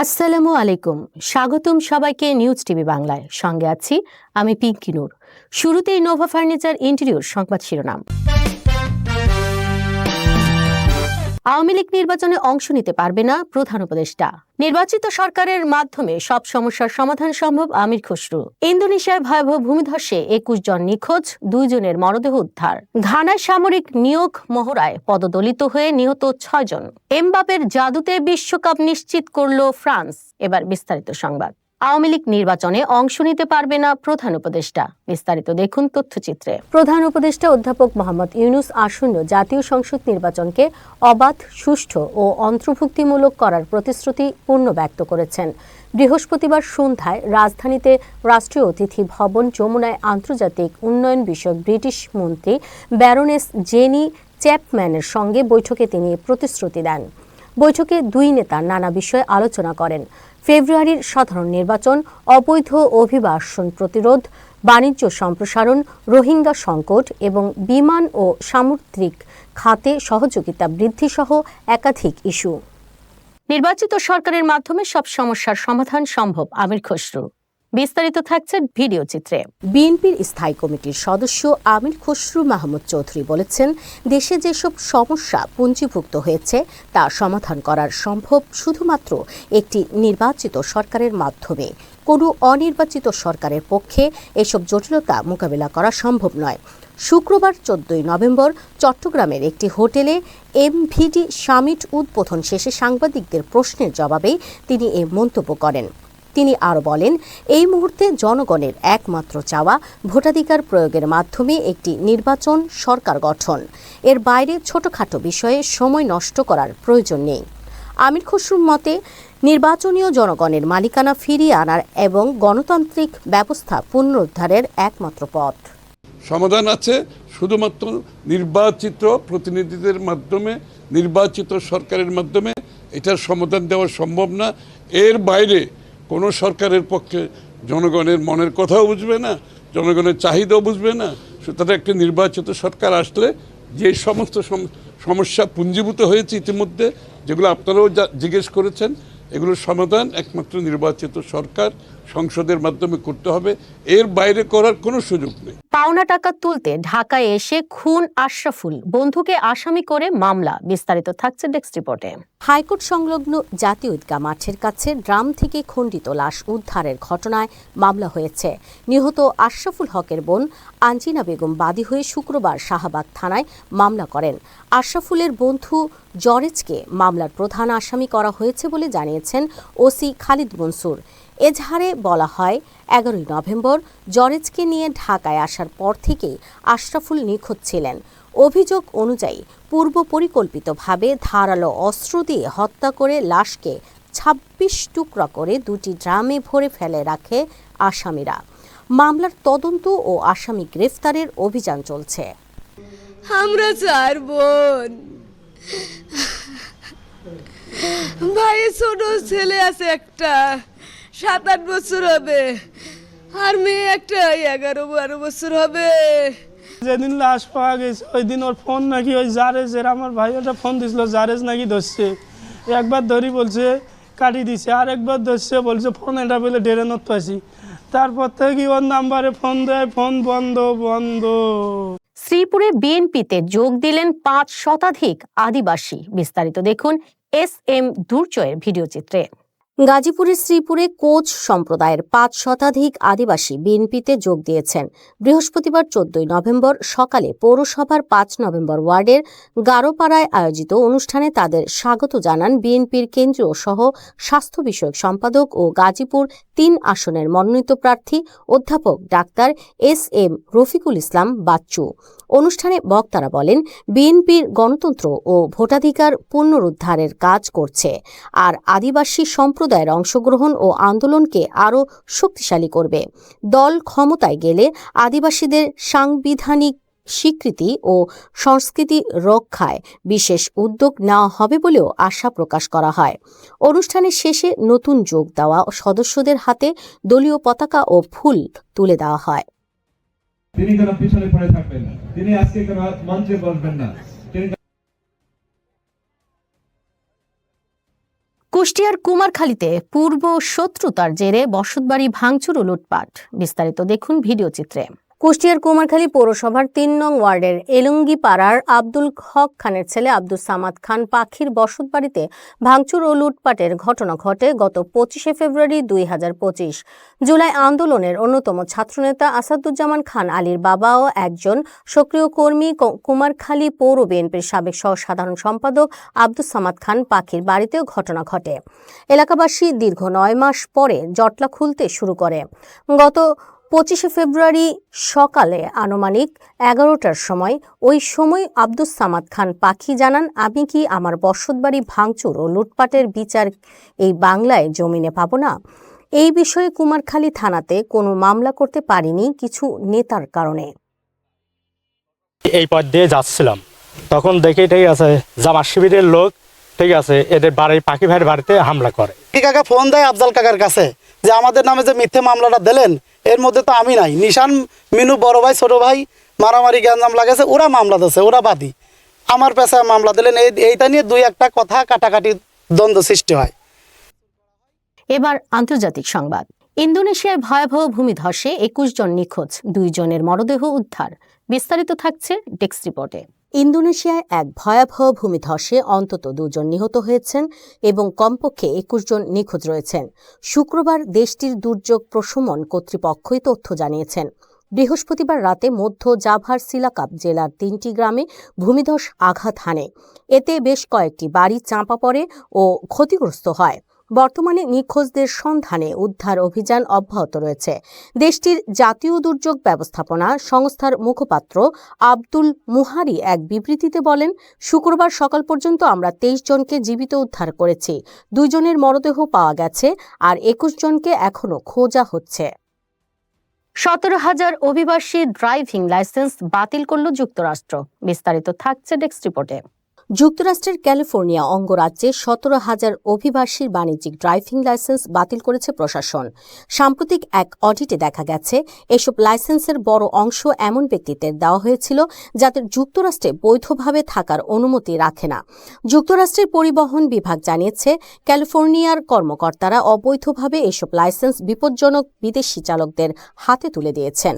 আসসালামু আলাইকুম। স্বাগতম সবাইকে নিউজ টিভি বাংলায়। সঙ্গে আছি আমি পিঙ্কি নূর। শুরুতেই নোভা ফার্নিচার ইন্টেরিয়র সংবাদ শিরোনাম। আওয়ামী লীগ নির্বাচনে অংশ নিতে পারবে না প্রধান উপদেষ্টা। নির্বাচিত সরকারের মাধ্যমে সব সমস্যার সমাধান সম্ভব আমির খসরু। ইন্দোনেশিয়ায় ভয়াবহ ভূমিধসে একুশ জন নিখোঁজ দুইজনের মরদেহ উদ্ধার। ঘানায় সামরিক নিয়োগ মহড়ায় পদদলিত হয়ে নিহত ছয়জন এমবাপের জাদুতে বিশ্বকাপ নিশ্চিত করল ফ্রান্স। এবার বিস্তারিত সংবাদ। আওয়ামী লীগ নির্বাচনে অংশ নিতে পারবে না প্রধান উপদেষ্টা। বিস্তারিত দেখুন তথ্যচিত্রে। প্রধান উপদেষ্টা অধ্যাপক মোহাম্মদ ইউনুস আসন্ন জাতীয় সংসদ নির্বাচনকে অবাধ, সুষ্ঠু ও অন্তর্ভুক্তিমূলক করার প্রতিশ্রুতি পূর্ণ ব্যক্ত করেছেন। বৃহস্পতিবার সন্ধ্যায় রাজধানীতে রাষ্ট্রীয় অতিথি ভবন যমুনায় আন্তর্জাতিক উন্নয়ন বিষয়ক ব্রিটিশ মন্ত্রী ব্যারোনেস জেনি চ্যাপম্যানের সঙ্গে বৈঠকে তিনি প্রতিশ্রুতি দেন। বৈঠকে দুই নেতা নানা বিষয়ে আলোচনা করেন। ফেব্রুয়ারির সাধারণ নির্বাচন, অবৈধ অভিবাসন প্রতিরোধ, বাণিজ্য সম্প্রসারণ, রোহিঙ্গা সংকট এবং বিমান ও সামুদ্রিক খাতে সহযোগিতা বৃদ্ধি সহ একাধিক ইস্যু। নির্বাচিত সরকারের মাধ্যমে সব সমস্যার সমাধান সম্ভব, আমির খসরু। বিস্তারিত থাকছে ভিডিও চিত্রে। বিএনপির স্থায়ী কমিটির সদস্য আমির খসরু মাহমুদ চৌধুরী বলেছেন, দেশে যেসব সমস্যা পুঞ্জীভুক্ত হয়েছে, তা সমাধান করার সম্ভব শুধুমাত্র একটি নির্বাচিত সরকারের মাধ্যমে। কোনো অনির্বাচিত সরকারের পক্ষে এসব জটিলতা মোকাবিলা করা সম্ভব নয়। শুক্রবার চোদ্দই নভেম্বর চট্টগ্রামের একটি হোটেলে এমভিডি সামিট উদ্বোধন শেষে সাংবাদিকদের প্রশ্নের জবাবে তিনি এ মন্তব্য করেন। তিনি আরও বলেন, এই মুহূর্তে জনগণের একমাত্র চাওয়া ভোটাধিকার প্রয়োগের মাধ্যমে একটি নির্বাচন সরকার গঠন। এর বাইরে ছোটখাটো বিষয়ে সময় নষ্ট করার প্রয়োজন নেই। আমির খসরুর মতে নির্বাচনীয় জনগণের মালিকানা ফিরিয়ে আনার এবং গণতান্ত্রিক ব্যবস্থা পুনরুদ্ধারের একমাত্র পথ। সমাধান আছে, শুধুমাত্র নির্বাচিত প্রতিনিধিদের মাধ্যমে, নির্বাচিত সরকারের মাধ্যমে। এটার সমাধান দেওয়া সম্ভব না। এর বাইরে কোনো সরকারের পক্ষে জনগণের মনের কথাও বুঝবে না, জনগণের চাহিদাও বুঝবে না। সুতরাং একটি নির্বাচিত সরকার আসলে যে সমস্ত সম- সমস্যা পুঞ্জীভূত হয়েছে ইতিমধ্যে, যেগুলো আপনারাও জিজ্ঞেস করেছেন, এগুলোর সমাধান একমাত্র নির্বাচিত সরকার সংসদের মাধ্যমে করতে হবে। এর বাইরে করার কোনো সুযোগ নেই। পাওনা টাকা তুলতে ঢাকায় এসে খুন আশরাফুল। বন্ধুকে আসামি করে মামলা। বিস্তারিত থাকছে ডেস্ক রিপোর্টে। হাইকোর্ট সংলগ্ন জাতীয় ঈদগাহ মাঠের কাছে ড্রাম থেকে খণ্ডিত লাশ উদ্ধারের ঘটনায় মামলা হয়েছে। নিহত আশরাফুল হকের বোন আঞ্জিনা বেগম বাদী হয়ে শুক্রবার শাহবাগ থানায় মামলা করেন। আশরাফুলের বন্ধু জরেজকে মামলার প্রধান আসামি করা হয়েছে বলে জানিয়েছেন ওসি খালিদ মনসুর। এজাহারে বলা হয়, এগারোই নভেম্বর জরেজকে নিয়ে ঢাকায় আসার পর থেকেই আশরাফুল নিখোঁজ ছিলেন। অভিযোগ অনুযায়ী পূর্ব পরিকল্পিতভাবে ধারালো অস্ত্র দিয়ে হত্যা করে লাশকে ছাব্বিশ টুকরা করে দুটি ড্রামে ভরে ফেলে রাখে আসামিরা। মামলার তদন্ত ও আসামি গ্রেফতারের অভিযান চলছে। আমরা চার বোন। ভাইয়ের ছোট ছেলে আছে একটা। সাত আট বছর হবে। আর মেয়ে একটা এগারো বারো বছর হবে। যেদিন লাশ পাওয়া গেছে ওই দিন ওর ফোন নাকি ওই জারেজের আমার ভাই ওটা ফোন দিছিল জারেজ নাকি ধরছে। একবার ধরি বলছে কাটি দিছে আর একবার ধরছে বলছে ফোন এটা বলে ডেরে নত পাইছি তারপর থেকে ওর নাম্বারে ফোন দেয় ফোন বন্ধ বন্ধ। শ্রীপুরে বিএনপিতে যোগ দিলেন পাঁচ শতাধিক আদিবাসী। বিস্তারিত দেখুন এস এম দুর্জয়ের ভিডিও চিত্রে। গাজীপুরের শ্রীপুরে কোচ সম্প্রদায়ের পাঁচ শতাধিক আদিবাসী বিএনপিতে যোগ দিয়েছেন। বৃহস্পতিবার চোদ্দই নভেম্বর সকালে পৌরসভার পাঁচ নভেম্বর ওয়ার্ডের গারোপাড়ায় আয়োজিত অনুষ্ঠানে তাদের স্বাগত জানান বিএনপির কেন্দ্রীয় সহ স্বাস্থ্য বিষয়ক সম্পাদক ও গাজীপুর তিন আসনের মনোনীত প্রার্থী অধ্যাপক doctor S M Rafiqul Islam Bachchu. অনুষ্ঠানে বক্তারা বলেন, বিএনপির গণতন্ত্র ও ভোটাধিকার পুনরুদ্ধারের কাজ করছে, আর আদিবাসী সম্প্রদায়ের অংশগ্রহণ ও আন্দোলনকে আরও শক্তিশালী করবে। দল ক্ষমতায় গেলে আদিবাসীদের সাংবিধানিক স্বীকৃতি ও সংস্কৃতি রক্ষায় বিশেষ উদ্যোগ নেওয়া হবে বলেও আশা প্রকাশ করা হয়। অনুষ্ঠানের শেষে নতুন যোগ দেওয়া সদস্যদের হাতে দলীয় পতাকা ও ফুল তুলে দেওয়া হয়। তিনি কেন পিছনে পড়ে থাকবেন তিনি আজকে কেন মঞ্চে বসবেন না। কুষ্টিয়ার কুমারখালীতে পূর্ব শত্রুতার জেরে বসতবাড়ি ভাঙচুর ও লুটপাট। বিস্তারিত দেখুন ভিডিও চিত্রে। কুষ্টিয়ার কুমারখালী পৌরসভার তিন নং ওয়ার্ডের এলঙ্গি পাড়ার আব্দুল হক খানের ছেলে আব্দুল সামাদ খান পাখির বসত বাড়িতে ভাঙচুর ও লুটপাটের ঘটনা ঘটে গত পঁচিশে ফেব্রুয়ারি দুই হাজার পঁচিশ। জুলাই আন্দোলনের অন্যতম ছাত্রনেতা আসাদুজ্জামান খান আলীর বাবাও একজন সক্রিয় কর্মী কুমারখালী পৌর বিএনপির সাবেক সহ সাধারণ সম্পাদক আব্দুল সামাদ খান পাখির বাড়িতেও ঘটনা ঘটে। এলাকাবাসী দীর্ঘ নয় মাস পরে জটলা খুলতে শুরু করে। গত পঁচিশে ফেব্রুয়ারি সকালে আনুমানিক এগারোটার সময় ওই সময় আব্দুস সামাদ খান পাখি জানান আমি কি আমার বসতবাড়ি ভাঙচুর ও লুটপাটের বিচার এই বাংলায় জমিনে পাবো না? এই বিষয়ে কুমারখালী থানাতে কোনো মামলা করতে পারিনি কিছু নেতার কারণে। এই পথ দিয়ে যাচ্ছিলাম। তখন দেখি ঠিক আছে জামাত শিবিরের লোক ঠিক আছে এদের বাড়ি পাখি ভাইয়ের বাড়িতে হামলা করে। কাকা ফোন দেয় আফজাল কাকার কাছে যে আমাদের নামে যে মিথ্যে মামলাটা দিলেন এর মধ্যে তো আমি নাই। নিশান, মিনু, বড় ভাই, ছোট ভাই, মারামারি, গ্যাঞ্জাম লাগাছে ওরা মামলা দিচ্ছে ওরা বাদী। আমার পেশায় মামলা দিলেন, এই এইটা নিয়ে দুই একটা কথা কাটাকাটি দ্বন্দ্ব সৃষ্টি হয়। এবার আন্তর্জাতিক সংবাদ। ইন্দোনেশিয়ায় ভয়াবহ ভূমিধসে একুশ জন নিখোঁজ, দুই জনের মরদেহ উদ্ধার। বিস্তারিত থাকছে ডেস্ক রিপোর্টে। ইন্দোনেশিয়ায় এক ভয়াবহ ভূমিধসে অন্তত দুজন নিহত হয়েছেন এবং কমপক্ষে একুশ জন নিখোঁজ রয়েছেন। শুক্রবার দেশটির দুর্যোগ প্রশমন কর্তৃপক্ষই তথ্য জানিয়েছেন। বৃহস্পতিবার রাতে মধ্য জাভার সিলাকাপ জেলার তিনটি গ্রামে ভূমিধস আঘাত হানে। এতে বেশ কয়েকটি বাড়ি চাঁপা পড়ে ও ক্ষতিগ্রস্ত হয়। বর্তমানে নিখোঁজদের সন্ধানে উদ্ধার অভিযান অব্যাহত রয়েছে। দেশটির জাতীয় দুর্যোগ ব্যবস্থাপনা সংস্থার মুখপাত্র আব্দুল মুহারি এক বিবৃতিতে বলেন, শুক্রবার সকাল পর্যন্ত আমরা তেইশ জনকে জীবিত উদ্ধার করেছি। দুইজনের মরদেহ পাওয়া গেছে আর একুশ জনকে এখনও খোঁজা হচ্ছে। সতেরো হাজার অভিবাসী ড্রাইভিং লাইসেন্স বাতিল করল যুক্তরাষ্ট্র। বিস্তারিত থাকছে ডেস্ক রিপোর্টে। যুক্তরাষ্ট্রের ক্যালিফোর্নিয়া অঙ্গরাজ্যে সতেরো হাজার অভিবাসীর বাণিজ্যিক ড্রাইভিং লাইসেন্স বাতিল করেছে প্রশাসন। সাম্প্রতিক এক অডিটে দেখা গেছে, এসব লাইসেন্সের বড় অংশ এমন ব্যক্তিদের দেওয়া হয়েছিল যাদের যুক্তরাষ্ট্রে বৈধভাবে থাকার অনুমতি রাখে না। যুক্তরাষ্ট্রের পরিবহন বিভাগ জানিয়েছে, ক্যালিফোর্নিয়ার কর্মকর্তারা অবৈধভাবে এসব লাইসেন্স বিপজ্জনক বিদেশি চালকদের হাতে তুলে দিয়েছেন।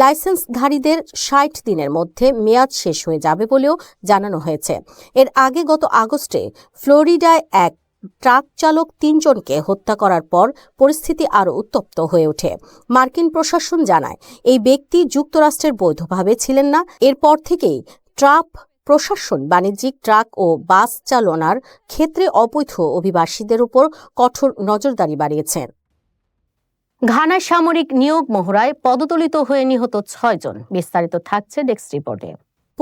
লাইসেন্সধারীদের ষাট দিনের মধ্যে মেয়াদ শেষ হয়ে যাবে বলেও জানানো হয়েছে। এর আগে গত আগস্টে ফ্লোরিডায় এক ট্রাক চালক তিনজনকে হত্যা করার পর পরিস্থিতি আরও উত্তপ্ত হয়ে ওঠে। মার্কিন প্রশাসন জানায়, এই ব্যক্তি যুক্তরাষ্ট্রের বৈধভাবে ছিলেন না। এরপর থেকেই ট্রাম্প প্রশাসন বাণিজ্যিক ট্রাক ও বাস চালনার ক্ষেত্রে অবৈধ অভিবাসীদের উপর কঠোর নজরদারি বাড়িয়েছেন ঘানায় সামরিক নিয়োগ মহড়ায় পদতলিত হয়ে নিহত ছয়জন। বিস্তারিত থাকছে ডেস্ক রিপোর্টে।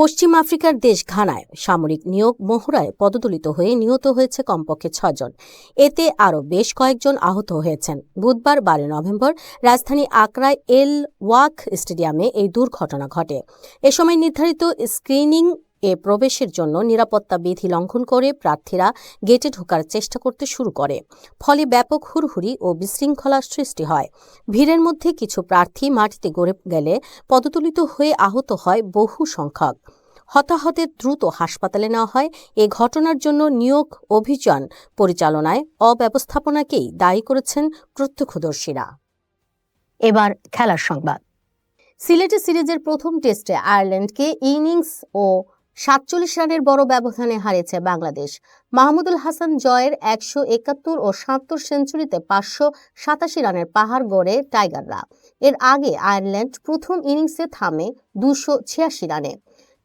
পশ্চিম আফ্রিকার দেশ ঘানায় সামরিক নিয়োগ মহড়ায় পদদলিত হয়ে নিহত হয়েছে কমপক্ষে ছজন এতে আরও বেশ কয়েকজন আহত হয়েছেন। বুধবার বারো নভেম্বর রাজধানী আকরায় এল ওয়াক স্টেডিয়ামে এই দুর্ঘটনা ঘটে। এ সময় নির্ধারিত স্ক্রিনিং এ প্রবেশের জন্য নিরাপত্তা বিধি লঙ্ঘন করে প্রার্থীরা গেটে ঢোকার চেষ্টা করতে শুরু করে। ফলে ব্যাপক হুড়হুড়ি ও বিশৃঙ্খলার সৃষ্টি হয়। ভিড়ের মধ্যে কিছু প্রার্থী মাটিতে গড়ে গেলে পদতুলিত হয়ে আহত হয় বহু সংখ্যক। হতাহতের দ্রুত হাসপাতালে নেওয়া হয়। এ ঘটনার জন্য নিয়োগ অভিযান পরিচালনায় অব্যবস্থাপনাকেই দায়ী করেছেন প্রত্যক্ষদর্শীরা। এবার খেলার সংবাদ। সিলেটে সিরিজের প্রথম টেস্টে আয়ারল্যান্ডকে ইনিংস ও সাতচল্লিশ রানের বড় ব্যবধানে হারিয়েছে বাংলাদেশ। মাহমুদুল হাসান জয়ের একশো একাত্তর ও সাত্তর সেঞ্চুরিতে পাঁচশো সাতাশি রানের পাহাড় গড়ে টাইগাররা। এর আগে আয়ারল্যান্ড প্রথম ইনিংসে থামে দুশো ছিয়াশি রানে।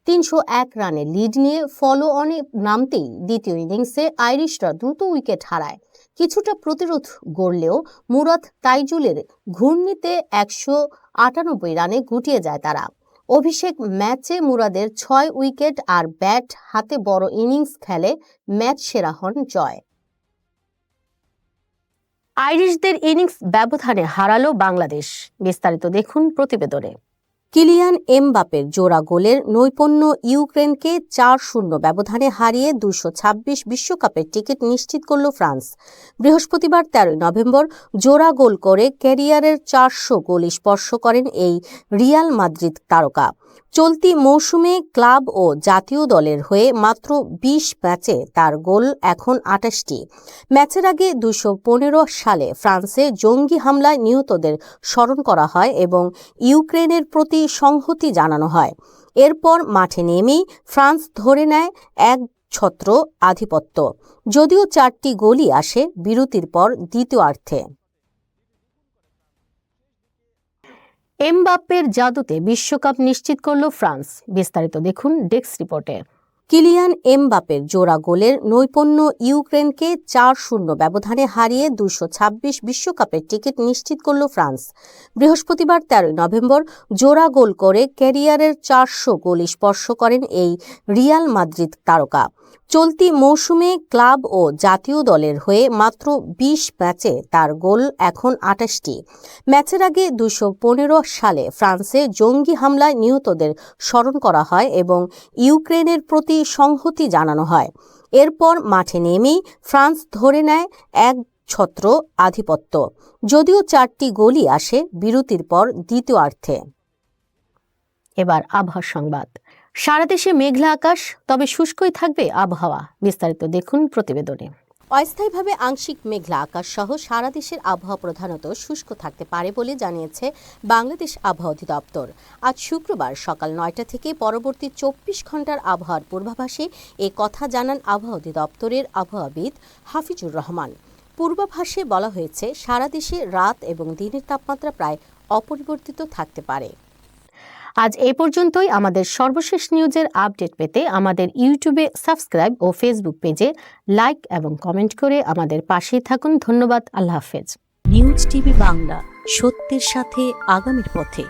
তিনশো এক রানে লিড নিয়ে ফলো অনে নামতেই দ্বিতীয় ইনিংসে আইরিশরা দ্রুত উইকেট হারায়। কিছুটা প্রতিরোধ গড়লেও মুরাদ তাইজুলের ঘূর্ণিতে একশো আটানব্বই রানে গুটিয়ে যায় তারা। অভিষেক ম্যাচে মুরাদের ছয় উইকেট আর ব্যাট হাতে বড় ইনিংস খেলে ম্যাচ সেরা হন জয়। আইরিশদের ইনিংস ব্যবধানে হারালো বাংলাদেশ। বিস্তারিত দেখুন প্রতিবেদনে। কিলিয়ান এমবাপের জোড়া গোলের নৈপুণ্য ইউক্রেনকে চার শূন্য ব্যবধানে হারিয়ে দুশো ছাব্বিশ বিশ্বকাপের টিকিট নিশ্চিত করল ফ্রান্স। বৃহস্পতিবার তেরোই নভেম্বর জোড়া গোল করে ক্যারিয়ারের চারশো গোল স্পর্শ করেন এই রিয়াল মাদ্রিদ তারকা। চলতি মৌসুমে ক্লাব ও জাতীয় দলের হয়ে মাত্র ২০ ম্যাচে তার গোল এখন আটাশটি ম্যাচের আগে দুশো সালে ফ্রান্সে জঙ্গি হামলায় নিহতদের স্মরণ করা হয় এবং ইউক্রেনের প্রতি সংহতি জানানো হয়। এরপর মাঠে নেমেই ফ্রান্স ধরে নেয় এক ছত্র আধিপত্য। যদিও চারটি গোলই আসে বিরতির পর দ্বিতীয়ার্ধে। এমবাপ্পের জাদুতে বিশ্বকাপ নিশ্চিত করল ফ্রান্স। বিস্তারিত দেখুন ডেস্ক রিপোর্টে। কিলিয়ান এমবাপের জোড়া গোলের নৈপুণ্য ইউক্রেনকে চার শূন্য ব্যবধানে হারিয়ে দুশো ছাব্বিশ বিশ্বকাপের টিকিট নিশ্চিত করল ফ্রান্স। বৃহস্পতিবার তেরোই নভেম্বর জোড়া গোল করে ক্যারিয়ারের চারশো গোল স্পর্শ করেন এই রিয়াল মাদ্রিদ তারকা। চলতি মৌসুমে ক্লাব ও জাতীয় দলের হয়ে মাত্র ২০ ম্যাচে তার গোল এখন আটাশটি ম্যাচের আগে দুশো সালে ফ্রান্সে জঙ্গি হামলায় নিহতদের স্মরণ করা হয় এবং ইউক্রেনের প্রতি সংহতি জানানো হয়। এরপর মাঠে নেমেই ফ্রান্স ধরে নেয় এক ছত্র আধিপত্য। যদিও চারটি গোলই আসে বিরতির পর দ্বিতীয়ার্থে এবার আবহাওয়া সংবাদ। সারা দেশে মেঘলা আকাশ, তবে শুষ্কই থাকবে আবহাওয়া। বিস্তারিত দেখুন প্রতিবেদনে। অস্থায়ীভাবে আংশিক মেঘলা আকাশ সহ সারা দেশের আবহাওয়া প্রধানত শুষ্ক থাকতে পারে বলে জানিয়েছে বাংলাদেশ আবহাওয়া অধিদপ্তর। আজ শুক্রবার সকাল নয়টা থেকে পরবর্তী চব্বিশ ঘণ্টার আবহাওয়ার পূর্বাভাসে এ কথা জানান আবহাওয়া অধিদপ্তরের আবহাওয়াবিদ হাফিজুর রহমান। পূর্বাভাসে বলা হয়েছে, সারা দেশে রাত এবং দিনের তাপমাত্রা প্রায় অপরিবর্তিত থাকতে পারে। আজ এ পর্যন্তই। আমাদের সর্বশেষ নিউজের আপডেট পেতে আমাদের ইউটিউবে সাবস্ক্রাইব ও ফেসবুক পেজে লাইক এবং কমেন্ট করে আমাদের পাশেই থাকুন। ধন্যবাদ। আল্লাহ হাফেজ। নিউজ টিভি বাংলা, সত্যের সাথে আগামীর পথে।